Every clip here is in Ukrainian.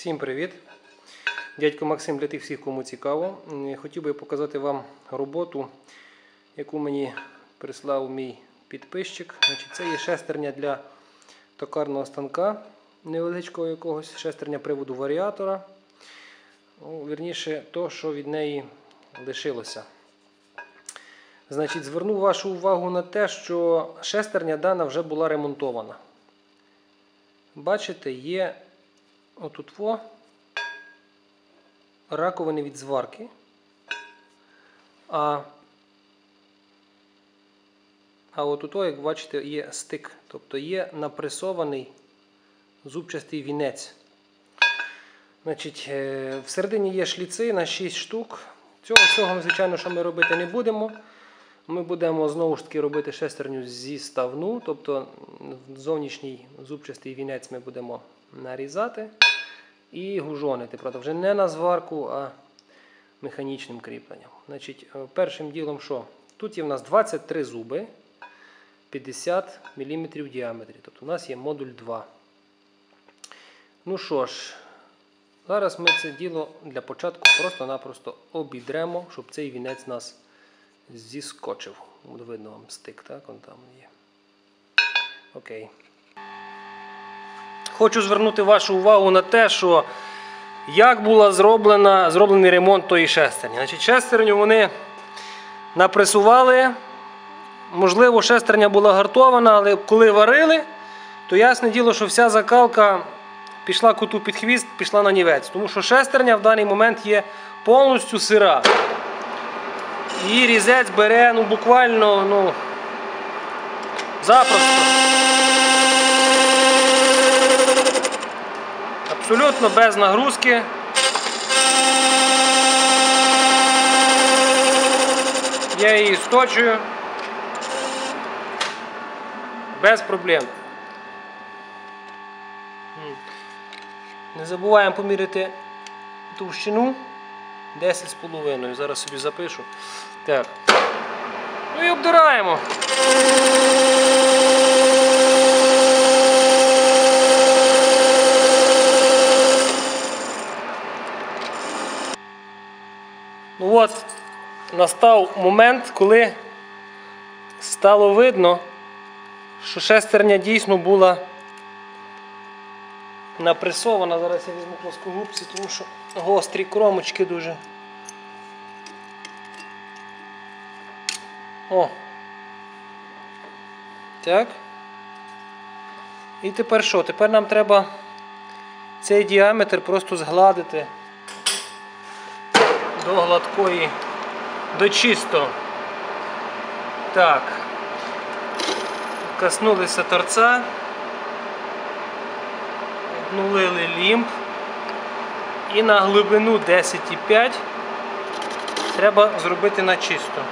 Всім привіт! Дядько Максим для тих всіх, кому цікаво. Хотів би показати вам роботу, яку мені прислав мій підписчик. Це є шестерня для токарного станка невеличкого якогось, шестерня приводу варіатора. Ну, вірніше, то, що від неї лишилося. Значить, зверну вашу увагу на те, що шестерня дана вже була ремонтована. Бачите, є отут во раковини від зварки. А, а отут, о, як бачите, є стик. Тобто є напресований зубчастий вінець. Значить, е, всередині є шліци на 6 штук. Цього всього, звичайно, що ми робити не будемо. Ми будемо знову ж таки робити шестерню зі ставну, тобто зовнішній зубчастий вінець ми будемо нарізати і гужонити. Правда, вже не на зварку, а механічним кріпленням. Значить, е, першим ділом що? Тут є в нас 23 зуби 50 мм в діаметрі. Тобто у нас є модуль 2. Ну що ж, зараз ми це діло для початку просто-напросто обідремо, щоб цей вінець нас зіскочив. От видно вам стик, так? Он там є. Окей. Хочу звернути вашу увагу на те, що як була зроблена, зроблений ремонт тої шестерні. Значить, шестерню вони напресували. Можливо, шестерня була гартована, але коли варили, то ясне діло, що вся закалка пішла коту під хвіст, пішла на нівець. Тому що шестерня в даний момент є повністю сира. І різець бере ну, буквально ну, запросто. Абсолютно без нагрузки. Я її сточую. Без проблем. Не забуваємо поміряти товщину 10,5. Зараз собі запишу. Так. Ну і обдираємо. Ну от, настав момент, коли стало видно, що шестерня дійсно була напресована. Зараз я візьму плоскогубці, тому що гострі кромочки дуже. О. Так. І тепер що? Тепер нам треба цей діаметр просто згладити до гладкої, до чисто. Так. Коснулися торця. Обнулили лімб. І на глибину 10,5 треба зробити на чисто.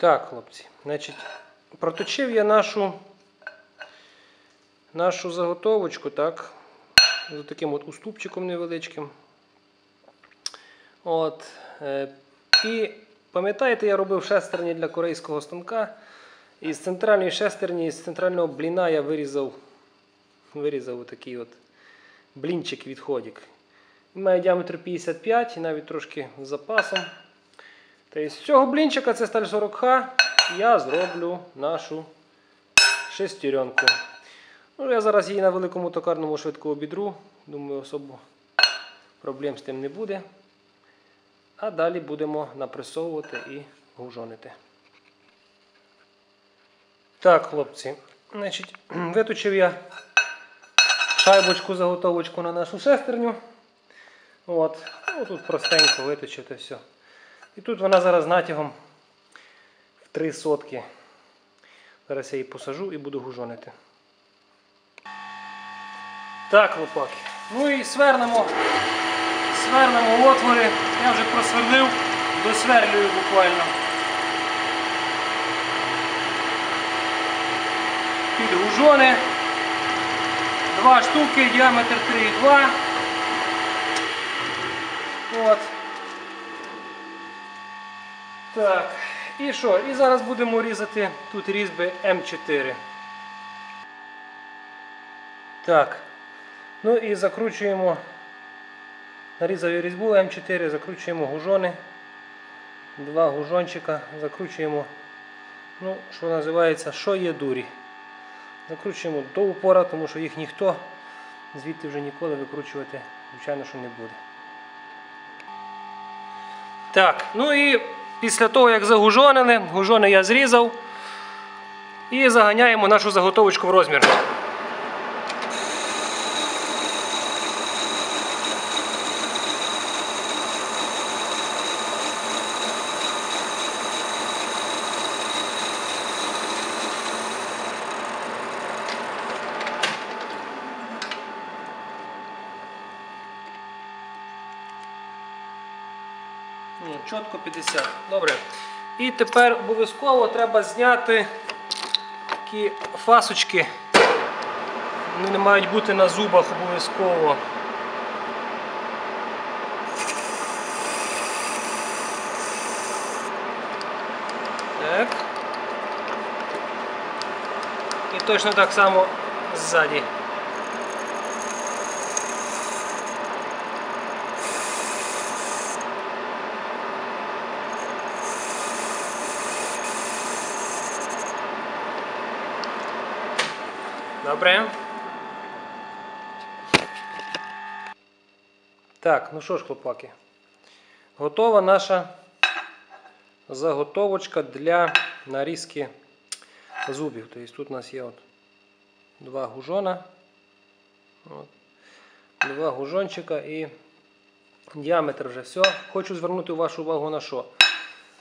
Так, хлопці, значить, проточив я нашу, нашу заготовочку, так, з таким от уступчиком невеличким. От, е, і пам'ятаєте, я робив шестерні для корейського станка. І з центральної шестерні, з центрального бліна я вирізав, вирізав отакий от блінчик відходик. Має діаметр 55 і навіть трошки з запасом. Тобто з цього блінчика, це сталь 40Х, я зроблю нашу шестеренку. Ну, Я зараз її на великому токарному швидко обідру. Думаю, особо проблем з тим не буде. А далі будемо напресовувати і гужонити. Так, хлопці, значить, виточив я шайбочку, заготовочку на нашу шестерню. От. Ну, тут простенько виточив все. І тут вона зараз натягом в 3 сотки. Зараз я її посажу і буду гужонити. Так, хлопаки. Ну і свернемо, свернемо отвори. Я вже просверлив, досверлюю буквально. Під гужони. Два штуки, діаметр 3,2. От. Так. І що? І зараз будемо різати тут різьби М4. Так. Ну і закручуємо. Нарізав різьбу М4, закручуємо гужони. Два гужончика, закручуємо, ну, що називається, що є дурі. Закручуємо до упора, тому що їх ніхто звідти вже ніколи викручувати, звичайно, що не буде. Так, ну і після того, як загужонили, гужони я зрізав. І заганяємо нашу заготовочку в розмір. Ну, чітко 50. Добре. І тепер обов'язково треба зняти такі фасочки. Вони не мають бути на зубах обов'язково. Так. І точно так само ззаді. Добре. Так, ну що ж, хлопаки. Готова наша заготовочка для нарізки зубів. Тобто тут у нас є от два гужона. От. Два гужончика і діаметр вже все. Хочу звернути вашу увагу на що.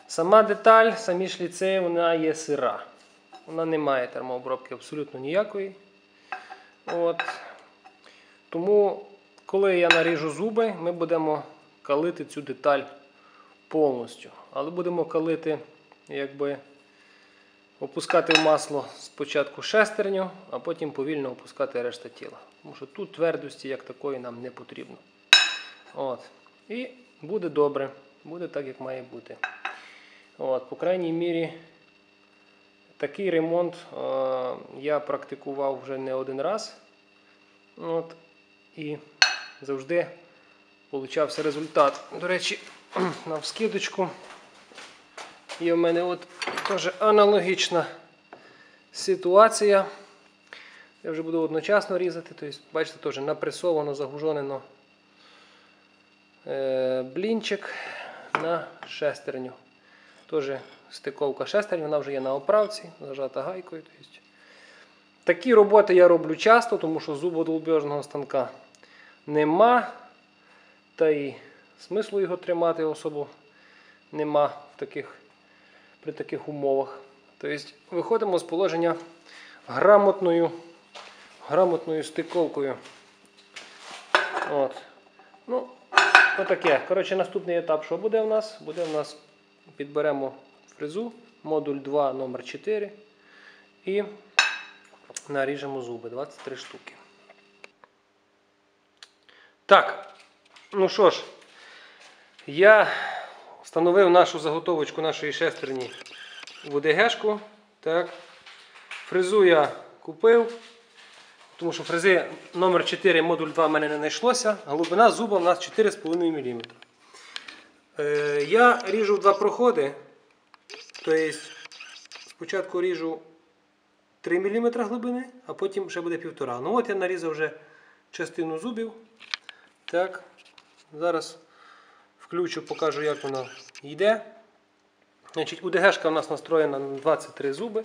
Сама деталь, самі шліци, вона є сира. Вона не має термообробки абсолютно ніякої. От. Тому, коли я наріжу зуби, ми будемо калити цю деталь повністю. Але будемо калити, якби опускати в масло спочатку шестерню, а потім повільно опускати решта тіла. Тому що тут твердості як такої нам не потрібно. От. І буде добре, буде так, як має бути. От, По крайній мірі. Такий ремонт е, я практикував вже не один раз. От, І завжди получався результат. До речі, на вскидочку є в мене от теж аналогічна ситуація. Я вже буду одночасно різати. Тобто, бачите, теж напресовано, загужонено е, блінчик на шестерню. Теж стиковка шестерень, вона вже є на оправці, зажата гайкою. Такі роботи я роблю часто, тому що зубодолбежного станка нема. Та й смислу його тримати особо нема в таких, при таких умовах. Тобто виходимо з положення грамотною, грамотною стиковкою. От. Ну, Отаке. Коротше, наступний етап, що буде в нас? Буде в нас підберемо фрезу, модуль 2 номер 4 і наріжемо зуби 23 штуки. Так, ну що ж, я встановив нашу заготовочку нашої шестерні в ОДГшку. Так. Фрезу я купив, тому що фрези номер 4 модуль 2 в мене не знайшлося. Глибина зуба у нас 4,5 мм. Е, я ріжу в два проходи. Тобто спочатку ріжу 3 мм глибини, а потім ще буде 1,5. Ну от я нарізав вже частину зубів. Так, Зараз включу, покажу, як воно йде. Значить, УДГшка у нас настроєна на 23 зуби.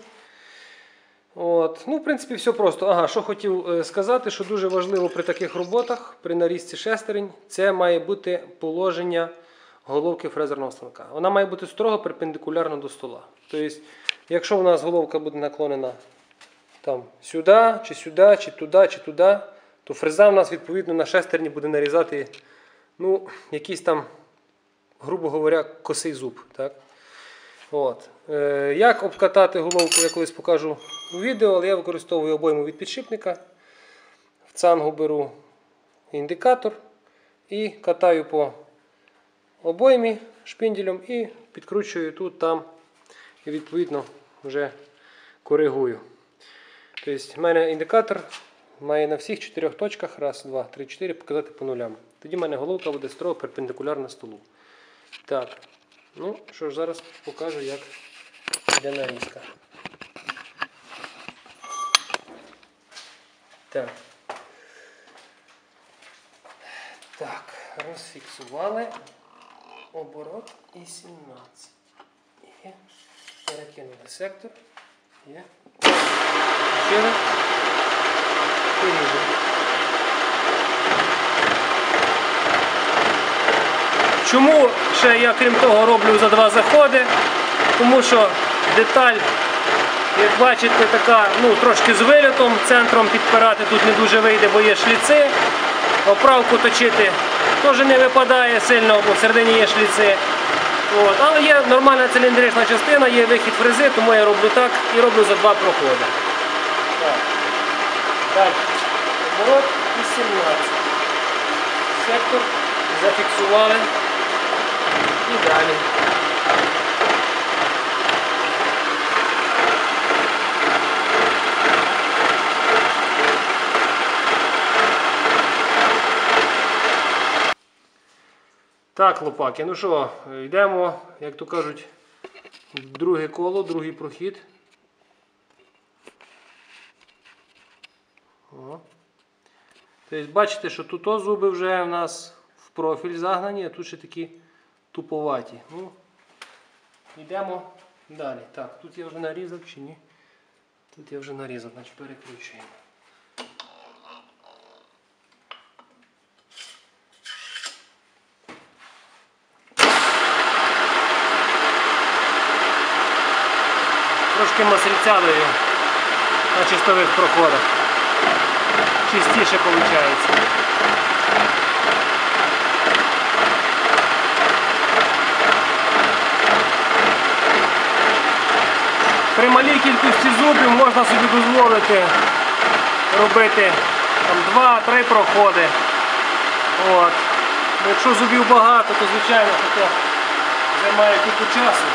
От. Ну, В принципі, все просто. Ага, Що хотів е, сказати, що дуже важливо при таких роботах, при нарізці шестерень, це має бути положення головки фрезерного станка. Вона має бути строго перпендикулярно до стола. Тобто, якщо у нас головка буде наклонена там, сюди, чи сюди, чи туди, чи туди, то фреза у нас відповідно на шестерні буде нарізати ну, якийсь там, грубо говоря, косий зуб. Так? От. Е, Як обкатати головку, я колись покажу у відео, але я використовую обойму від підшипника. В цангу беру індикатор і катаю по обоймі шпінделем і підкручую тут, там і відповідно вже коригую. Тобто, в мене індикатор має на всіх чотирьох точках, раз, два, три, чотири, показати по нулям. Тоді в мене головка буде строго перпендикулярна столу. Так, ну що ж, зараз покажу, як йде нарізка. Так. Так, розфіксували оборот і 17. Є. Перекинули сектор. Є. Ще раз. Чому ще я крім того роблю за два заходи? Тому що деталь, як бачите, така ну, трошки з вилітом, центром підпирати тут не дуже вийде, бо є шліци. Оправку точити теж не випадає сильно, бо всередині є шліци. От. Але є нормальна циліндрична частина, є вихід фрези, тому я роблю так і роблю за два проходи. Так. Так. Оборот 18. Сектор зафіксували. І далі. Так, хлопаки, ну що, йдемо, як то кажуть, друге коло, другий прохід. О. Тобто бачите, що тут зуби вже в нас в профіль загнані, а тут ще такі туповаті. Ну, йдемо далі. Так, тут я вже нарізав чи ні? Тут я вже нарізав, значить перекручуємо. Трошки масельця на чистових проходах. Чистіше виходить. При малій кількості зубів можна собі дозволити робити там, 2-3 проходи. От. Якщо зубів багато, то звичайно це займає купу часу.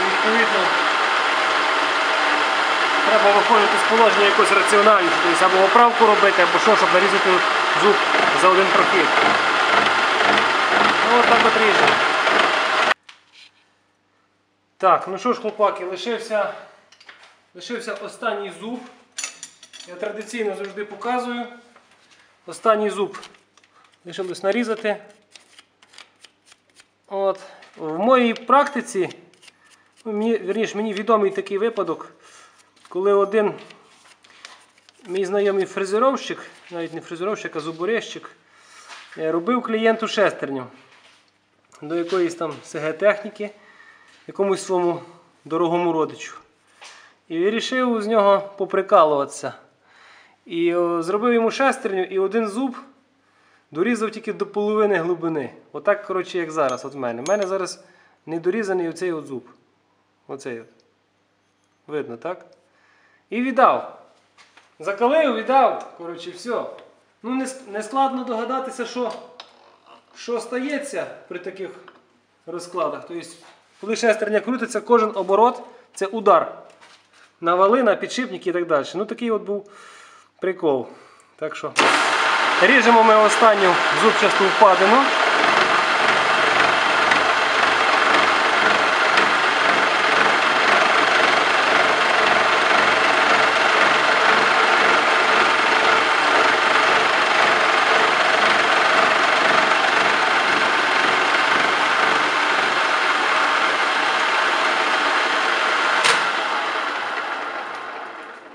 І відповідно треба виходити з положення якось раціональніше, тобто або оправку робити, або що, щоб нарізати зуб за один прохід. Ну, от так от ріжемо. Так, ну що ж, хлопаки, лишився, лишився останній зуб. Я традиційно завжди показую. Останній зуб лишилось нарізати. От. В моїй практиці, ну, мені, вірніше, мені відомий такий випадок, коли один мій знайомий фрезеровщик, навіть не фрезеровщик, а зуборезчик, е, робив клієнту шестерню до якоїсь там СГ-техніки, якомусь своєму дорогому родичу. І вирішив з нього поприкалуватися. І зробив йому шестерню, і один зуб дорізав тільки до половини глибини. Отак, коротше, як зараз, от в мене. У мене зараз не дорізаний оцей от зуб. Оцей от. Видно, так? І віддав. Закалив, віддав. Коротше, все. Ну, не, складно догадатися, що, що стається при таких розкладах. Тобто, коли шестерня крутиться, кожен оборот це удар. На вали, на підшипник і так далі. Ну такий от був прикол. Так що ріжемо ми останню зубчасту впадину.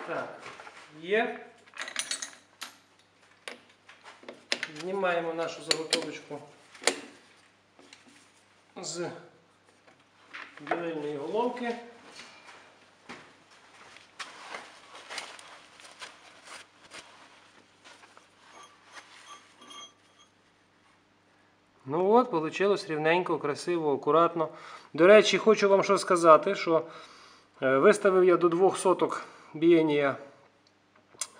Так, є. Знімаємо нашу заготовочку з білильної головки. Ну от, вийшло рівненько, красиво, акуратно. До речі, хочу вам що сказати, що е, виставив я до двох соток біяння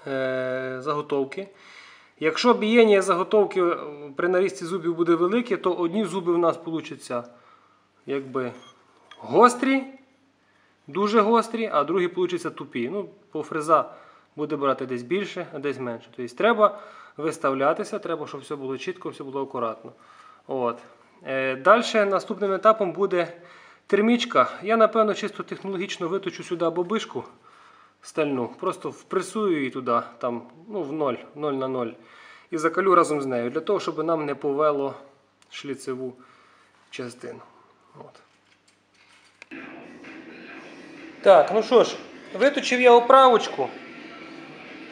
е, заготовки. Якщо бієння заготовки е, при нарізці зубів буде велике, то одні зуби в нас получаться якби гострі, дуже гострі, а другі получаться тупі. Ну, по фреза буде брати десь більше, а десь менше. Тобто треба виставлятися, треба, щоб все було чітко, все було акуратно. От. Е, Далі наступним етапом буде термічка. Я, напевно, чисто технологічно виточу сюди бобишку стальну, просто впресую її туди, там, ну, в 0, 0 на 0. І закалю разом з нею, для того, щоб нам не повело шліцеву частину. От. Так, ну що ж, виточив я оправочку,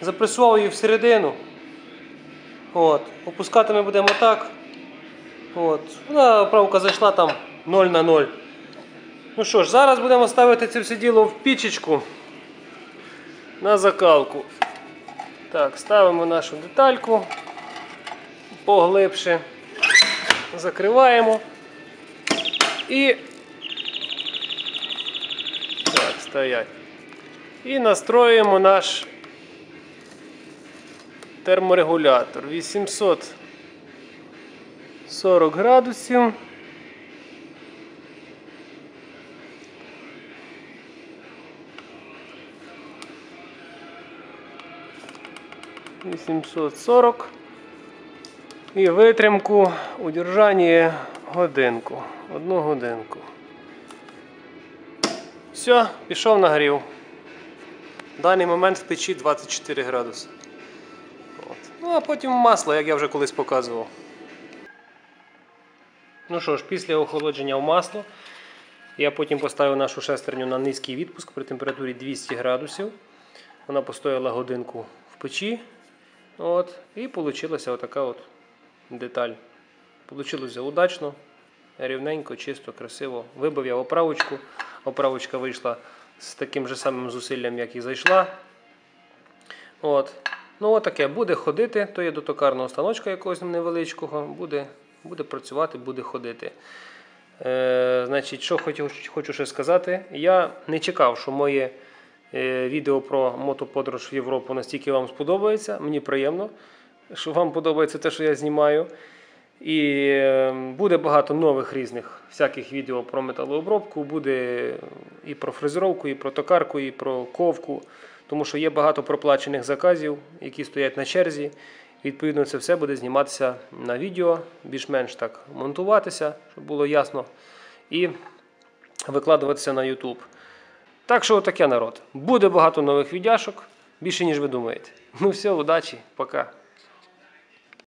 запресував її всередину. От, опускати ми будемо так. От. Вона оправка зайшла там 0 на 0. Ну що ж, зараз будемо ставити це все діло в пічечку на закалку. Так, ставимо нашу детальку поглибше, закриваємо і так, стоять. І настроюємо наш терморегулятор 840 градусів. Вісімсот сорок. І витримку удержання годинку. Одну годинку. Все, пішов нагрів. В даний момент в печі 24 градуси. От. Ну, а потім масло, як я вже колись показував. Ну що ж, після охолодження в масло я потім поставив нашу шестерню на низький відпуск при температурі 200 градусів. Вона постояла годинку в печі. От, і вийшла отака от деталь. Получилося удачно, рівненько, чисто, красиво. Вибив я оправочку. Оправочка вийшла з таким же самим зусиллям, як і зайшла. От. Ну, отаке буде ходити, то є до токарного станочка якогось невеличкого, буде, буде працювати, буде ходити. Е, значить, що хочу, хочу ще сказати, я не чекав, що моє е, відео про мотоподорож в Європу настільки вам сподобається. Мені приємно, що вам подобається те, що я знімаю. І е, буде багато нових різних всяких відео про металообробку, буде і про фрезеровку, і про токарку, і про ковку. Тому що є багато проплачених заказів, які стоять на черзі. Відповідно, це все буде зніматися на відео, більш-менш так монтуватися, щоб було ясно, і викладуватися на YouTube. Так що таке народ. Буде багато нових відяшок, більше ніж ви думаєте. Ну все, удачі, пока.